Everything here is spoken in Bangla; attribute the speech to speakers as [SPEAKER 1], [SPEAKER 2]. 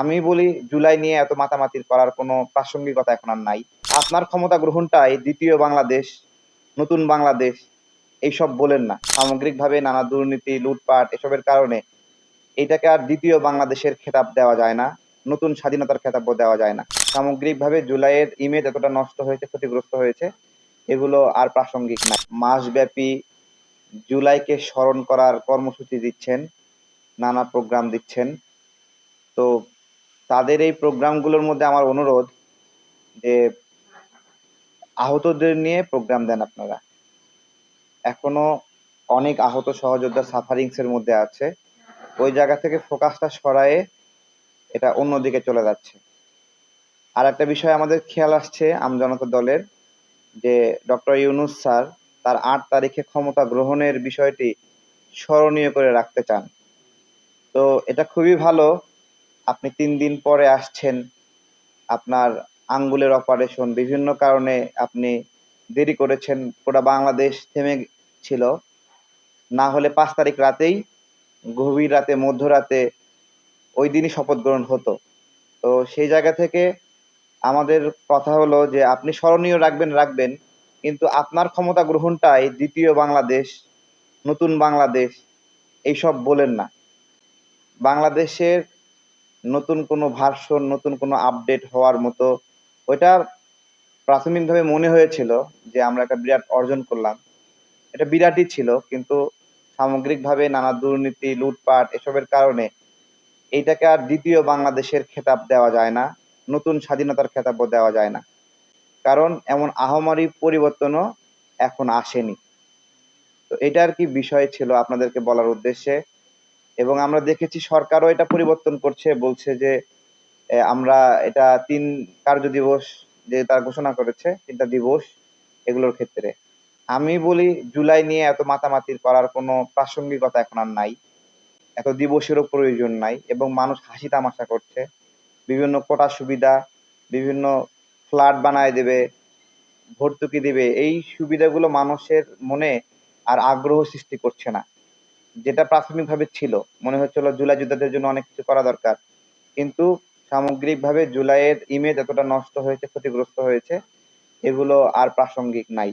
[SPEAKER 1] আমি বলি জুলাই নিয়ে এত মাতামাতির করার কোনো প্রাসঙ্গিকতা এখন আর নাই। আপনার ক্ষমতা গ্রহণটাই দ্বিতীয় বাংলাদেশ, নতুন বাংলাদেশ, এইসব বলেন না। সামগ্রিকভাবে নানা দুর্নীতি, লুটপাট, এসবের কারণে এটাকে আর দ্বিতীয় বাংলাদেশের খেতাব দেওয়া যায় না, নতুন স্বাধীনতার খেতাব দেওয়া যায় না। সামগ্রিকভাবে জুলাইয়ের ইমেজ এতটা নষ্ট হয়েছে, ক্ষতিগ্রস্ত হয়েছে, এগুলো আর প্রাসঙ্গিক না। মাসব্যাপী জুলাইকে স্মরণ করার কর্মসূচি দিচ্ছেন, নানা প্রোগ্রাম দিচ্ছেন। তো তাদের এই প্রোগ্রামগুলোর মধ্যে আমার অনুরোধ যে আহতদের নিয়ে প্রোগ্রাম দেন আপনারা। এখনও অনেক আহত সহযোদ্ধা সাফারিংস এর মধ্যে আছে। ওই জায়গা থেকে ফোকাসটা সরায়ে এটা অন্যদিকে চলে যাচ্ছে। আর একটা বিষয় আমাদের খেয়াল আসছে আমজনতা দলের যে ডক্টর ইউনুস স্যার তার আট তারিখে ক্ষমতা গ্রহণের বিষয়টি স্মরণীয় করে রাখতে চান। তো এটা খুবই ভালো আপনি তিন দিন পরে আসছেন আপনার আঙ্গুলের অপারেশন বিভিন্ন কারণে আপনি দেরি করেছেন, পুরো বাংলাদেশ থেমে ছিল। না হলে পাঁচ তারিখ রাতেই, গভীর রাতে, মধ্যরাতে ওই দিনই শপথ গ্রহণ হতো। তো সেই জায়গা থেকে আমাদের কথা হলো যে, আপনি স্মরণীয় রাখবেন রাখবেন, কিন্তু আপনার ক্ষমতা গ্রহণটাই দ্বিতীয় বাংলাদেশ, নতুন বাংলাদেশ, এইসব বলেন না। বাংলাদেশের নতুন কোনো ভার্সন নতুন কোনো আপডেট হওয়ার মতো ওইটা প্রাথমিকভাবে মনে হয়েছিল যে আমরা একটা বিরাট অর্জন করলাম। এটা বিরাটই ছিল, কিন্তু সামগ্রিকভাবে নানা দুর্নীতি, লুটপাট এসবের কারণে এইটাকে আর দ্বিতীয় বাংলাদেশের খেতাব দেওয়া যায় না, নতুন স্বাধীনতার খেতাবও দেওয়া যায় না। কারণ এমন আহমারি পরিবর্তনও এখন আসেনি। তো এটা আর কি বিষয় ছিল আপনাদেরকে বলার উদ্দেশ্যে। এবং আমরা দেখেছি সরকারও এটা পরিবর্তন করছে, বলছে যে আমরা এটা তিন কার্য দিবস যে তারা ঘোষণা করেছে, তিনটা দিবস এগুলোর ক্ষেত্রে। আমি বলি, জুলাই নিয়ে এত মাতামাতির করার কোনো প্রাসঙ্গিকতা এখন আর নাই। এত দিবসেরও প্রয়োজন নাই এবং মানুষ হাসি তামাশা করছে। বিভিন্ন কোটা সুবিধা, বিভিন্ন ফ্ল্যাট বানায় দেবে, ভর্তুকি দিবে, এই সুবিধাগুলো মানুষের মনে আর আগ্রহ সৃষ্টি করছে না। যেটা প্রাথমিকভাবে ছিল, মনে হচ্ছিল জুলাই যোদ্ধাদের জন্য অনেক কিছু করা দরকার। কিন্তু সামগ্রিকভাবে জুলাইয়ের ইমেজ এতটা নষ্ট হয়েছে, ক্ষতিগ্রস্ত হয়েছে, এগুলো আর প্রাসঙ্গিক নাই।